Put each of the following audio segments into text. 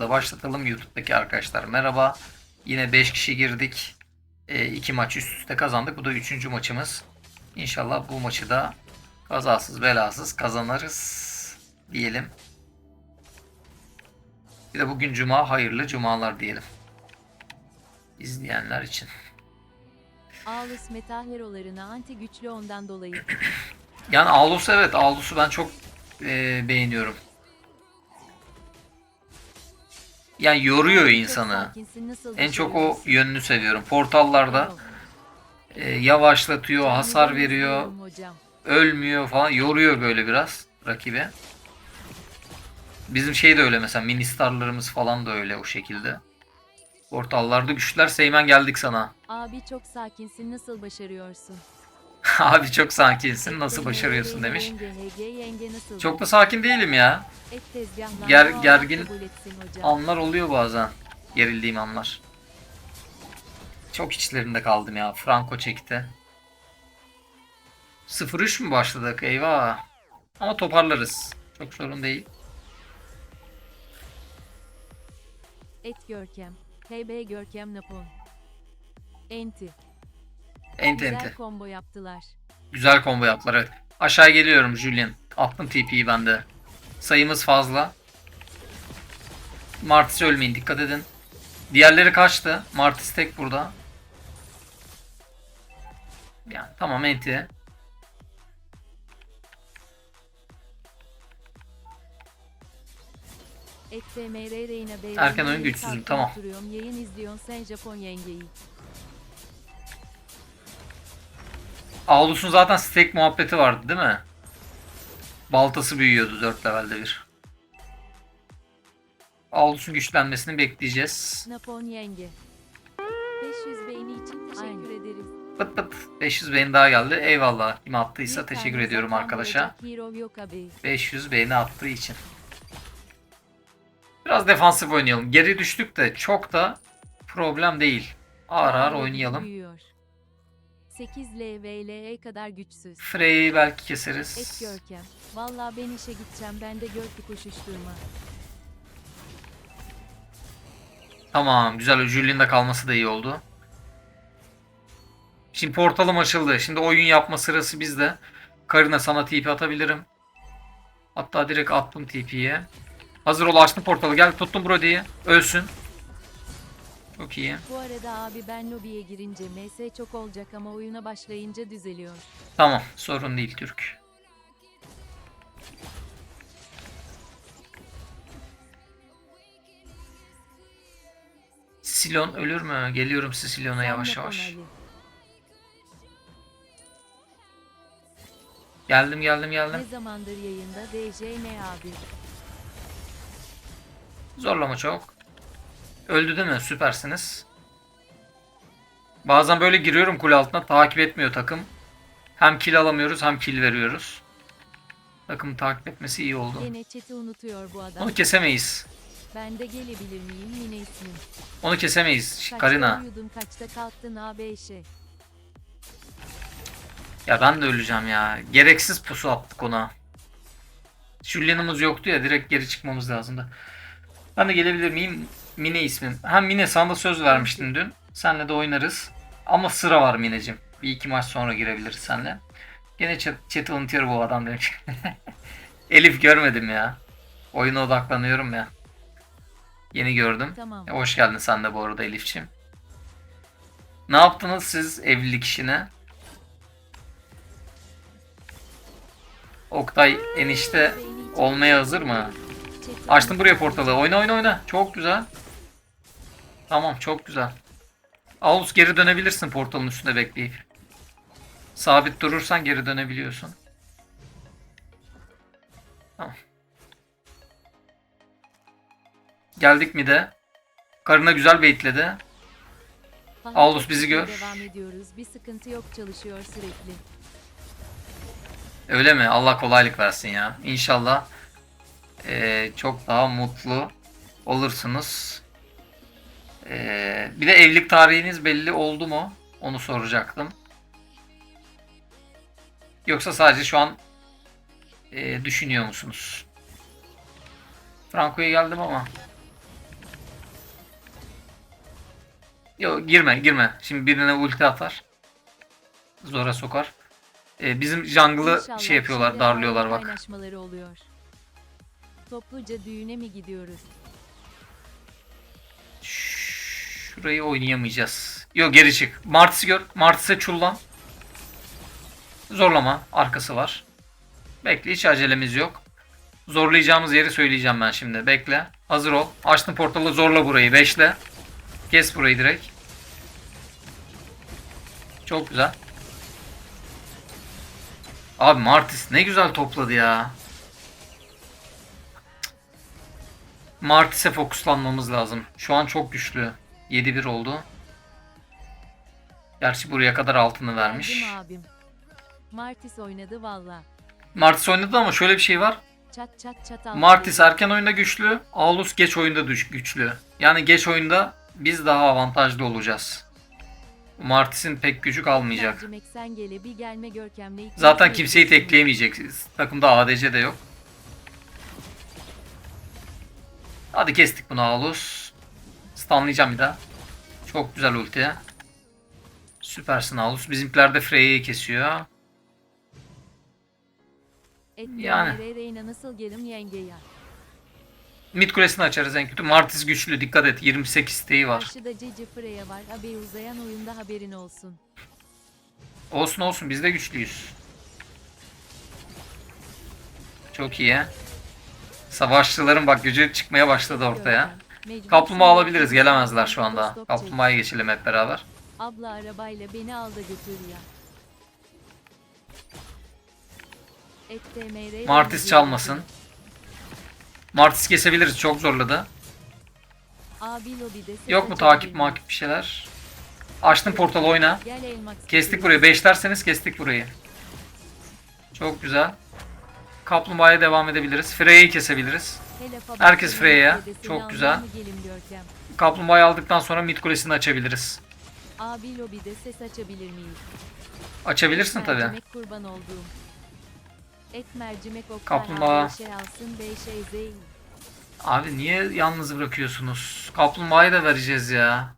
kayıtımızı da başlatalım. YouTube'daki arkadaşlar merhaba. Yine 5 kişi girdik. 2 maç üst üste kazandık. Bu da 3. maçımız. İnşallah bu maçı da kazasız belasız kazanırız diyelim. Bir de bugün cuma hayırlı cumalar diyelim. İzleyenler için. Ağlus meta herolarına anti güçlü ondan dolayı. Yani Aulus evet Aulus'u ben çok e, beğeniyorum. Yani yoruyor insanı. En çok o yönünü seviyorum. Portallarda e, yavaşlatıyor, hasar veriyor, ölmüyor falan. Yoruyor böyle biraz rakibi. Bizim şey de öyle mesela ministarlarımız falan da öyle o şekilde. Portallarda güçler Seymen geldik sana. Abi çok sakinsin nasıl başarıyorsun? Abi çok sakinsin nasıl başarıyorsun demiş. Çok da sakin değilim ya. Ger- gergin. Anlar oluyor bazen. Gerildiğim anlar. Çok içlerinde kaldım ya. Franco çekti. 0-3 mü başladık? Eyvah. Ama toparlarız. Çok sorun değil. Et Görkem. KB Görkem Napon. Enti. Enti Güzel combo yaptılar. Güzel combo yaptılar evet. Aşağı geliyorum Julian. Attım TP'yi bende. Sayımız fazla. Martis ölmeyin dikkat edin. Diğerleri kaçtı. Martis tek burada. Yani tamam enti. Erken oyun güçsüzüm, tamam. Yayın izliyorsun sen Japon yengeyi. Aulus'un zaten stack muhabbeti vardı değil mi? Baltası büyüyordu 4 levelde bir. Aulus'un güçlenmesini bekleyeceğiz. Napon yenge. 500 beğeni için teşekkür ederiz. Pıt pıt 500 beğeni daha geldi. Eyvallah. Kim attıysa Bir teşekkür ediyorum arkadaşa. bulacak Hero yok abi. 500 beğeni attığı için. Biraz defansif oynayalım. Geri düştük de çok da problem değil. Ağır ağır oynayalım. büyüyor. 8 LVL'ye kadar güçsüz. Frey'i belki Et keseriz. Görkem. Valla ben işe gideceğim ben de gör ki koşuşturma. Tamam güzel. Julian da kalması da iyi oldu. Şimdi portalım açıldı. Şimdi oyun yapma sırası bizde. Karina sana TP atabilirim. Hatta direkt attım TP'ye. Hazır ol açtım portalı. Gel tuttum Brody'yi. Ölsün. Çok iyi. Bu arada abi ben lobiye girince MS çok olacak ama oyuna başlayınca düzeliyor. Tamam. Sorun değil Türk. Silon ölür mü? Geliyorum Sisilion'a yavaş yavaş. Ali. Geldim geldim Ne geldim. zamandır yayında DJ ne abi? Zorlama çok. Öldü değil mi? Süpersiniz. Bazen böyle giriyorum kule altına takip etmiyor takım. Hem kill alamıyoruz hem kill veriyoruz. Takımı takip etmesi iyi oldu. Gene chat'i unutuyor bu adam. Onu kesemeyiz. Ben de gelebilir miyim yine ismim. Onu kesemeyiz. Kaçta Karina. uyudun kaçta kalktın abi. Ya ben de öleceğim ya. Gereksiz pusu attık ona. Julian'ımız yoktu ya direkt geri çıkmamız lazımdı. Ben de gelebilir miyim? Mine ismim. Hem Mine sana da söz vermiştin dün. Senle de oynarız. Ama sıra var Mine'cim. Bir iki maç sonra girebiliriz senle. Gene chat, chat'i unutuyor bu adam demiş. Elif görmedim ya. Oyuna odaklanıyorum ya. Yeni gördüm. Tamam. E, Hoş geldin sen de bu arada Elif'ciğim. Ne yaptınız siz evlilik işine? Oktay enişte olmaya hazır mı? Açtım buraya portalı. Oyna oyna oyna. Çok güzel. Tamam çok güzel. Aulus geri dönebilirsin portalın üstünde bekleyip. Sabit durursan geri dönebiliyorsun. Tamam. Geldik mi de? Karına güzel baitledi. Çok bizi gör. Devam ediyoruz. Bir sıkıntı yok çalışıyor sürekli. Öyle mi? Allah kolaylık versin ya. İnşallah eee, çok daha mutlu olursunuz. Eee, bir de evlilik tarihiniz belli oldu mu? Onu soracaktım. Yoksa sadece şu an eee, düşünüyor musunuz? Franco'ya geldim ama Yok girme girme. Şimdi birine ulti atar. Zora sokar. Ee, bizim jungle'ı şey yapıyorlar, darlıyorlar bak. Oluyor. Topluca düğüne mi gidiyoruz? Şurayı oynayamayacağız. Yok geri çık. Martis'i gör. Martis'e çullan. Zorlama. Arkası var. Bekle hiç acelemiz yok. Zorlayacağımız yeri söyleyeceğim ben şimdi. Bekle. Hazır ol. Açtım portalı zorla burayı. Beşle. Kes burayı direkt. Çok güzel. Abi Martis ne güzel topladı ya. Martis'e fokuslanmamız lazım. Şu an çok güçlü. 7-1 oldu. Gerçi buraya kadar altını vermiş. Geldim abim. Martis oynadı valla. Martis oynadı ama şöyle bir şey var. Çat çat çat aldı. Martis erken oyunda güçlü. Aulus geç oyunda düş güçlü. Yani geç oyunda biz daha avantajlı olacağız. Martis'in pek gücü kalmayacak. Mercimek sen gele bir gelme görkemle. ikna Zaten kimseyi tekleyemeyeceksiniz. Takımda ADC de yok. Hadi kestik bunu Aulus. Stunlayacağım bir daha. Çok güzel ulti. Süpersin Aulus. Bizimkiler de Freya'yı kesiyor. Yani. Mid kulesini açarız en kötü. Martis güçlü dikkat et. 28 isteği var. Karşıda Cici Freya var. Haber uzayan oyunda haberin olsun. Olsun olsun biz de güçlüyüz. Çok iyi. Savaşçıların bak gücü çıkmaya başladı ortaya. Görkem, Kaplumbağa alabiliriz. Gelemezler şu anda. Kaplumbağaya geçelim hep beraber. Abla arabayla beni al da götür ya. TMR Martis çalmasın. Martis kesebiliriz. Çok zorladı. Yok mu takip makip bir şeyler? Açtım portal oyna. Kestik burayı. Beşlerseniz kestik burayı. Çok güzel. Kaplumbağaya devam edebiliriz. Freya'yı kesebiliriz. Herkes Freya. Çok güzel. Kaplumbağayı aldıktan sonra mid kulesini açabiliriz. Abi lobide ses açabilir miyiz? Açabilirsin tabi. kurban olduğum. Et mercimek o Kaplumbağa. şey. Abi niye yalnız bırakıyorsunuz? Kaplumbağayı da vereceğiz ya.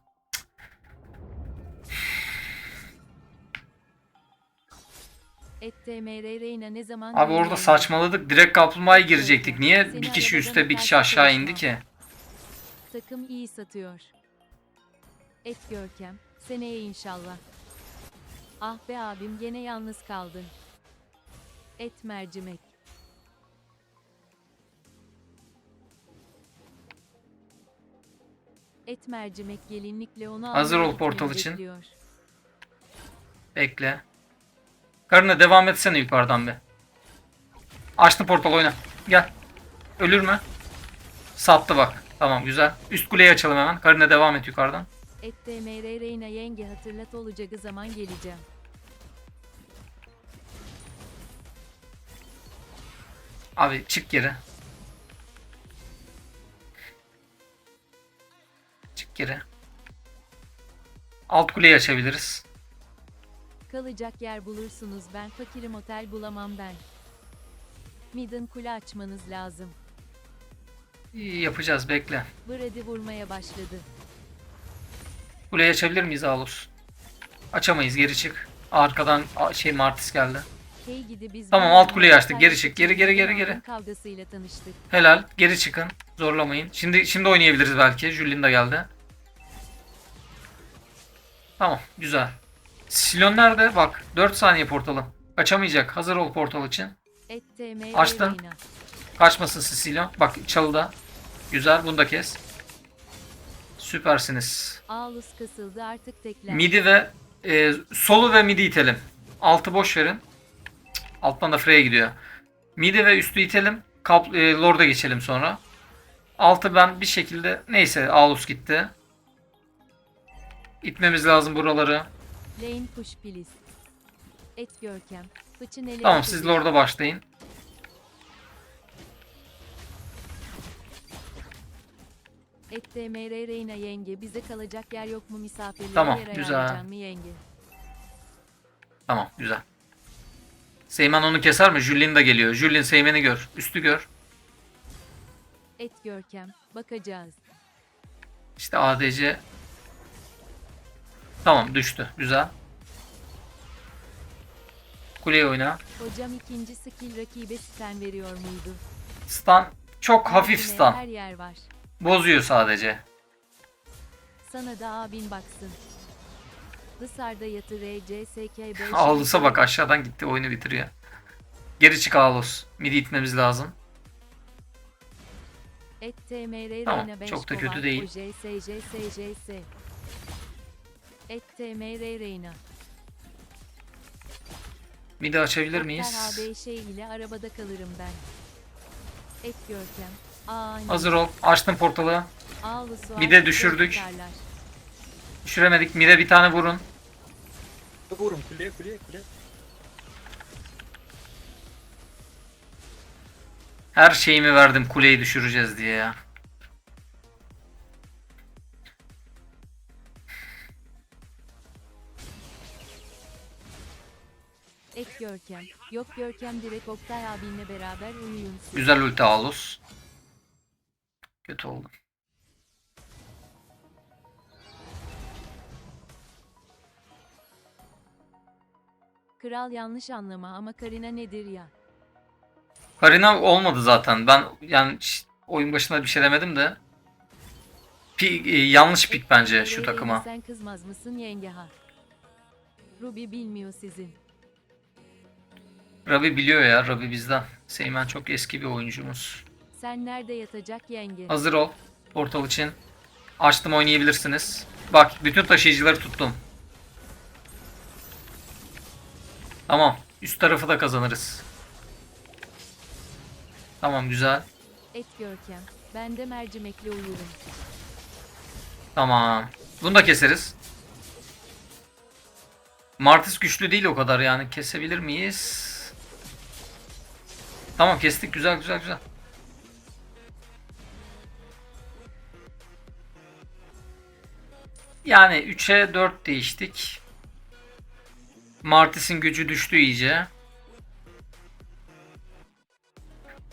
Ne zaman Abi orada saçmaladık. Direkt kaplumbağaya girecektik. Niye bir kişi üstte bir kişi aşağı indi ki? Takım iyi satıyor. Et Görkem, seneye inşallah. Ah be abim gene yalnız kaldın. Et mercimek. Et mercimek gelinlikle onu Hazır ol portal için. bekliyor. Bekle. Karına devam etsene yukarıdan bir. Açtı portal oyna. Gel. Ölür mü? Sattı bak. Tamam güzel. Üst kuleyi açalım hemen. Karına devam et yukarıdan. Et DMR Reyna yenge hatırlat olacağı zaman geleceğim. Abi çık geri. Çık geri. Alt kuleyi açabiliriz. Kalacak yer bulursunuz ben fakirim otel bulamam ben. Midin kule açmanız lazım. İyi, yapacağız bekle. Brady vurmaya başladı. Kuleyi açabilir miyiz Alus? Açamayız geri çık. Arkadan şey Martis geldi. Hey gidi biz Tamam, alt kuleyi açtık. Geri çık, geri, geri, geri, geri. Kavgasıyla tanıştık. Helal. Geri çıkın. Zorlamayın. Şimdi şimdi oynayabiliriz belki. Julien de geldi. Tamam. Güzel. Silon nerede? Bak. 4 saniye portalı. Kaçamayacak. Hazır ol portal için. Reyna. Kaçmasın Silon. Bak çalıda. Güzel. Bunu da kes. Süpersiniz. Midi ve e, solu ve midi itelim. Altı boş verin. Alttan da Freya gidiyor. Midi ve üstü itelim. Kap, e, Lord'a geçelim sonra. Altı ben bir şekilde neyse Aulus gitti. İtmemiz lazım buraları. Lane push please. Et Görkem. Fıçın ele Tamam siz Lord'a başlayın. Et TMR Reyna yenge bize kalacak yer yok mu misafirlere Tamam, yer güzel. mı yenge? Tamam güzel. Seymen onu keser mi? Julien de geliyor. Julien Seymen'i gör. Üstü gör. Et Görkem. Bakacağız. İşte ADC Tamam düştü. Güzel. Kuleye oyna. Hocam ikinci skill rakibe stun veriyor muydu? Stun. Çok hafif Yine stun. Her yer var. Bozuyor sadece. Sana da abin baksın. Dışarıda yatır RCSK5. Ağlus'a bak aşağıdan gitti oyunu bitiriyor. Geri çık Ağlus. Midi itmemiz lazım. Et TMR Tamam, Reyna 5 çok da kötü değil. OJSJSJS. Et TMR Reyna. Midi açabilir miyiz? AB şey ile arabada kalırım ben. Et Görkem. Ani. Hazır ol. Açtım portalı. Ağlısı Bir de artık düşürdük. tutarlar. Düşüremedik. Mide bir tane vurun. Vurun kuleye kuleye kuleye. Her şeyimi verdim kuleyi düşüreceğiz diye ya. Görkem. Yok Görkem direkt Oktay abinle beraber uyuyun. siz. Güzel ulti Ağlus. Kötü oldu. Kral yanlış anlama ama Karina nedir ya? Karina olmadı zaten. Ben yani ş- oyun başında bir şey demedim de. Pi- e, yanlış pik bence şu takıma. Sen kızmaz mısın yenge ha? Ruby bilmiyor sizin. Rabi biliyor ya. Rabi bizden. Seymen çok eski bir oyuncumuz. Sen nerede yatacak yenge? Hazır ol. Portal için. Açtım oynayabilirsiniz. Bak bütün taşıyıcıları tuttum. Tamam. Üst tarafı da kazanırız. Tamam güzel. Et Görkem. Ben de mercimekli uyurum. Tamam. Bunu da keseriz. Martis güçlü değil o kadar yani. Kesebilir miyiz? Tamam kestik. Güzel güzel güzel. Yani 3'e 4 değiştik. Martis'in gücü düştü iyice.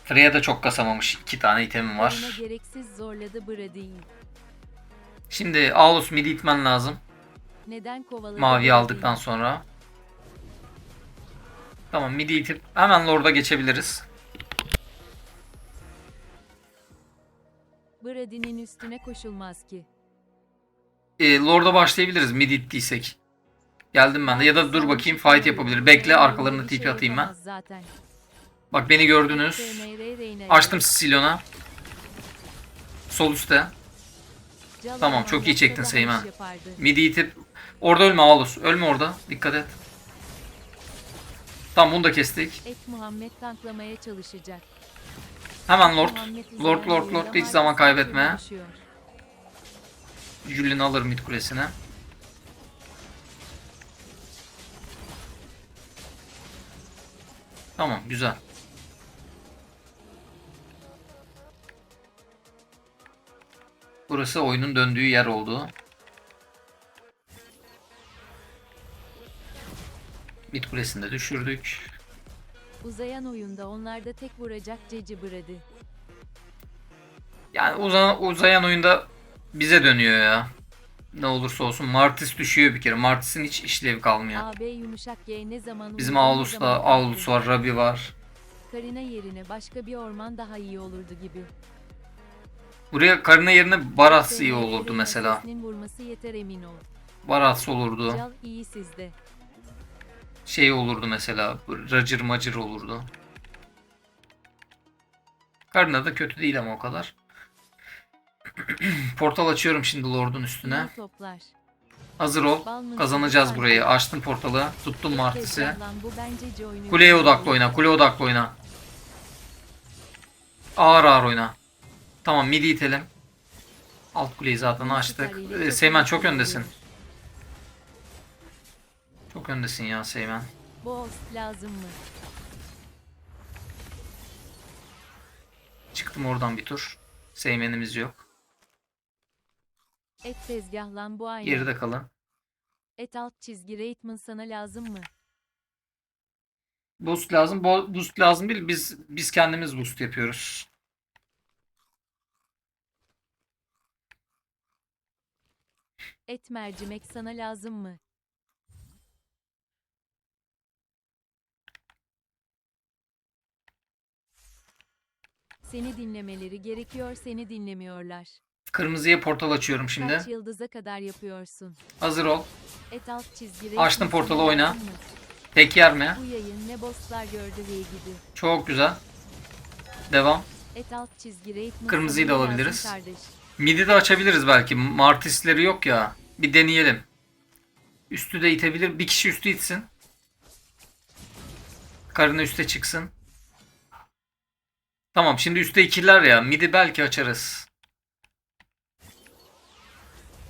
Freya da çok kasamamış. 2 tane itemim var. Gereksiz zorladı bıra değil. Şimdi Aulus midi itmen lazım. Neden kovaladı? Mavi aldıktan sonra. Tamam midi itip hemen Lord'a geçebiliriz. Brady'nin üstüne koşulmaz ki. Ee, Lord'a başlayabiliriz midi ittiysek. Geldim ben de ya da dur bakayım fight yapabilir. Bekle arkalarına Bir TP şey atayım ben. Zaten. Bak beni gördünüz. Açtım Sicilion'a. Sol üstte. Tamam, çok iyi çektin Seymen. Midi itip orada ölme Aulus. Ölme orada. Dikkat et. Tamam bunu da kestik. Et Muhammed tanklamaya çalışacak. Hemen Lord. Lord Lord Lord hiç ama zaman kaybetme. Julian'ı alır mid kulesine. Tamam güzel. Burası oyunun döndüğü yer oldu. Mid kulesini de düşürdük. Uzayan oyunda onlarda tek vuracak Ceci Brady. Yani uzayan, uzayan oyunda bize dönüyor ya. Ne olursa olsun Martis düşüyor bir kere. Martis'in hiç işlevi kalmıyor. AB yumuşak G ne zaman Bizim zaman Aulus var, Rabi var. Karina yerine başka bir orman daha iyi olurdu gibi. Buraya Karina yerine Baras iyi olurdu mesela. vurması yeter emin ol. Baras olurdu. Cal iyi sizde. Şey olurdu mesela. Racır macır olurdu. Karina da kötü değil ama o kadar. Portal açıyorum şimdi Lord'un üstüne. Hazır ol. Kazanacağız burayı. Açtım portalı. Tuttum Martis'i. Kuleye odaklı oyna. Kule odaklı oyna. Ağır ağır oyna. Tamam midi itelim. Alt kuleyi zaten açtık. Ee, Seymen çok öndesin. Çok öndesin ya Seymen. Boss lazım mı? Çıktım oradan bir tur. Seymenimiz yok. Et tezgahlan bu aynı. Geride kalın. Et alt çizgi Reitman sana lazım mı? Boost lazım. Bo- boost lazım değil. Biz biz kendimiz boost yapıyoruz. Et mercimek sana lazım mı? Seni dinlemeleri gerekiyor, seni dinlemiyorlar. Kırmızıya portal açıyorum şimdi. Kaç yıldıza kadar yapıyorsun? Hazır ol. Et alt çizgi Açtım portalı, oyna. mı? Tek yer mi? Bu yayın ne bosslar gördü ve gidi. Çok güzel. Devam. Et alt çizgi rate Kırmızıyı da alabiliriz. Kardeş. Midi de açabiliriz belki. Martisleri yok ya. Bir deneyelim. Üstü de itebilir. Bir kişi üstü itsin. Karına üste çıksın. Tamam şimdi üstte ikiler ya. Midi belki açarız.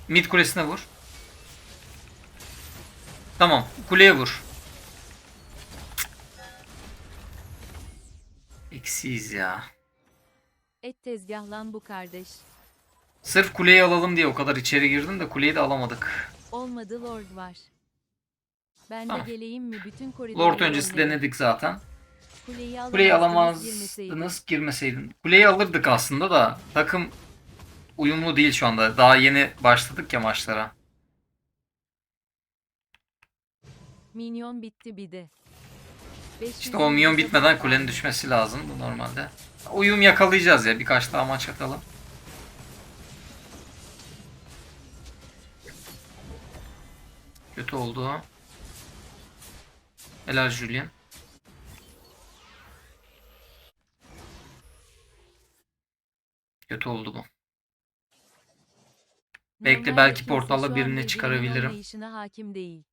Mid kulesine vur. Tamam. Kuleye vur. Eksiyiz ya. Et tezgahlan bu kardeş. Sırf kuleyi alalım diye o kadar içeri girdim de kuleyi de alamadık. Olmadı lord var. Ben Tamam. de geleyim mi bütün koridorları Lord öncesi denedik zaten. Kuleyi, Kuleyi girmeseydin. alamazdınız girmeseydin. Kuleyi alırdık aslında da takım uyumlu değil şu anda. Daha yeni başladık ya maçlara. Minyon bitti bir de. 500 İşte o minyon bitmeden kulenin düşmesi lazım bu normalde. Uyum yakalayacağız ya birkaç daha maç atalım. Kötü oldu. Helal Julian. Kötü oldu bu. Bekle, belki portalla birini çıkarabilirim. hakim değil.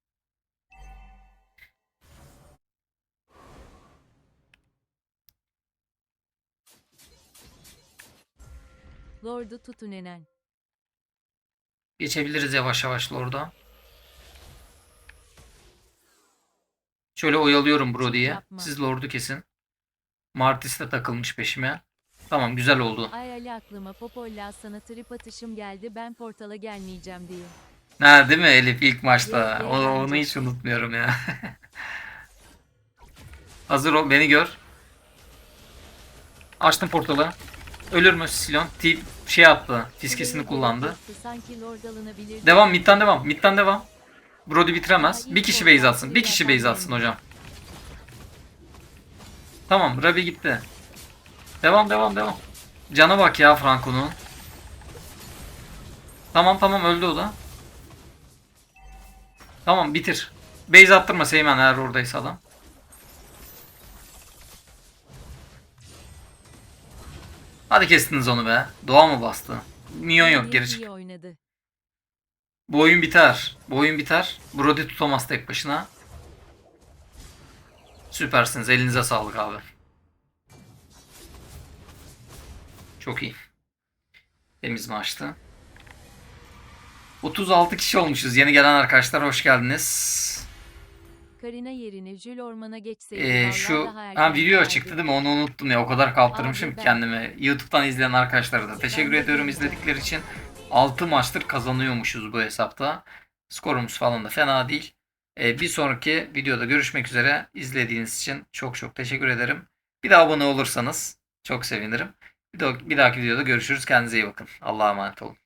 Lord'u tutun enen. Geçebiliriz yavaş yavaş orada. Şöyle oyalıyorum bro diye. Yapma. Siz Lord'u kesin. Martis de takılmış peşime. Tamam güzel oldu. Ay Ali aklıma Popolla sana trip atışım geldi ben portala gelmeyeceğim diye. Ha değil mi Elif ilk maçta? O- onu hiç unutmuyorum ya. Hazır ol beni gör. Açtım portalı. Ölür mü Silon? Tip şey yaptı. Fiskesini kullandı. gelecekti, Sanki Lord alınabilir. Devam midden devam. Midden devam. Brody bitiremez. Bir kişi base atsın. Bir kişi base atsın hocam. Tamam Rabi gitti. Devam devam devam. Cana bak ya Franco'nun. Tamam tamam öldü o da. Tamam bitir. Base attırma Seymen eğer oradaysa adam. Hadi kestiniz onu be. Doğa mı bastı? Minyon yok geri çık. Bu oyun biter. Bu oyun biter. Brody tutamaz tek başına. Süpersiniz. Elinize sağlık abi. Çok iyi. Temiz maçtı. 36 kişi olmuşuz. Yeni gelen arkadaşlar hoş geldiniz. Karina yerine Jül Orman'a geçseydi Ee, şu ha video çıktı değil mi? Onu unuttum ya. O kadar kaptırmışım ki kendime. YouTube'dan izleyen arkadaşlara da teşekkür ediyorum izledikleri için. 6 maçtır kazanıyormuşuz bu hesapta. Skorumuz falan da fena değil. Ee, bir sonraki videoda görüşmek üzere. İzlediğiniz için çok çok teşekkür ederim. Bir de abone olursanız çok sevinirim. Bir, dahaki videoda görüşürüz. Kendinize iyi bakın. Allah'a emanet olun.